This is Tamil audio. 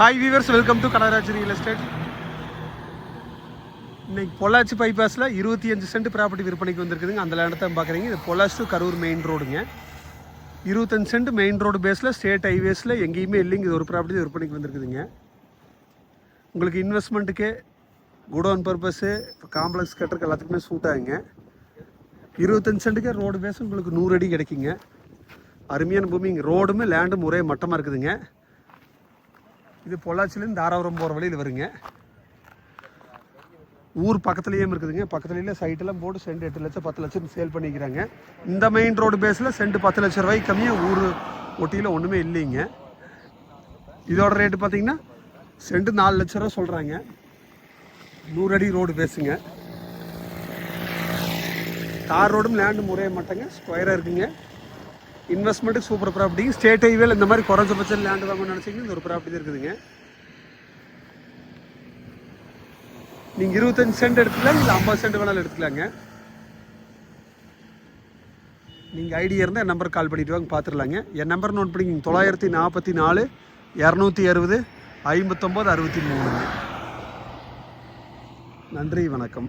Hi viewers welcome to Kanagaraj real estate இன்னைக்கு பொள்ளாச்சி பைபாஸில் இருபத்தி அஞ்சு சென்ட் ப்ராப்பர்ட்டி விற்பனைக்கு வந்திருக்குதுங்க. அந்த இடத்த பார்க்குறீங்க. இது பொள்ளாச்சி டு கரூர் மெயின் ரோடுங்க இருபத்தஞ்சு சென்ட் மெயின் ரோடு பேஸில் ஸ்டேட் ஹைவேஸில் எங்கேயுமே இல்லைங்க. இது ஒரு ப்ராப்பர்ட்டி விற்பனைக்கு வந்திருக்குதுங்க. உங்களுக்கு இன்வெஸ்ட்மெண்ட்டுக்கு குடோன் பர்பஸ்ஸு காம்ப்ளெக்ஸ் கட்டுறதுக்கு எல்லாத்துக்குமே சூட் ஆகுங்க. இருபத்தஞ்சு சென்ட்டுக்கே ரோடு பேஸ் உங்களுக்கு நூறு அடி கிடைக்குங்க. அருமையான பூமி இங்கே ரோடுமே லேண்டும் ஒரே மட்டமாக இருக்குதுங்க. இது பொள்ளாச்சிலேருந்து தாராபுரம் போகிற வழியில் வருங்க. ஊர் பக்கத்துலேயே இருக்குதுங்க. பக்கத்துலேயே சைட்டெல்லாம் போட்டு சென்ட் எட்டு லட்சம் பத்து லட்சம் சேல் பண்ணிக்கிறாங்க. இந்த மெயின் ரோடு பேஸில் சென்ட் பத்து லட்சம் ரூபாய்க்கு கம்மியாக ஊர் ஒட்டியில் ஒன்றுமே இல்லைங்க. இதோட ரேட்டு பார்த்தீங்கன்னா சென்ட் நாலு லட்ச ரூபா சொல்கிறாங்க நூறு அடி ரோடு பேசுங்க தார் ரோடும் லேண்டு முறைய மாட்டேங்க ஸ்கொயராக இருக்குங்க. இன்வெஸ்ட்மெண்ட்டுக்கு சூப்பர் ப்ராப்பர்ட்டி ஸ்டேட் ஹைவேல இந்த மாதிரி குறைஞ்சபட்சம் லேண்டு வாங்கணும்னு நினச்சிங்கன்னா இந்த ஒரு ப்ராப்பர்ட்டி இருக்குதுங்க. நீங்கள் இருபத்தஞ்சு சென்ட் எடுத்துக்கலாம் இல்லை ஐம்பது சென்ட் வேணாலும் எடுத்துக்கலாங்க. நீங்கள் ஐடியா இருந்தால் என் நம்பருக்கு கால் பண்ணிட்டு வாங்க பார்த்துடலாங்க என் நம்பர் நோட் பண்ணிக்கிங்க தொள்ளாயிரத்தி நாற்பத்தி நாலு இரநூத்தி அறுபது ஐம்பத்தொம்போது அறுபத்தி மூணுங்க. நன்றி வணக்கம்.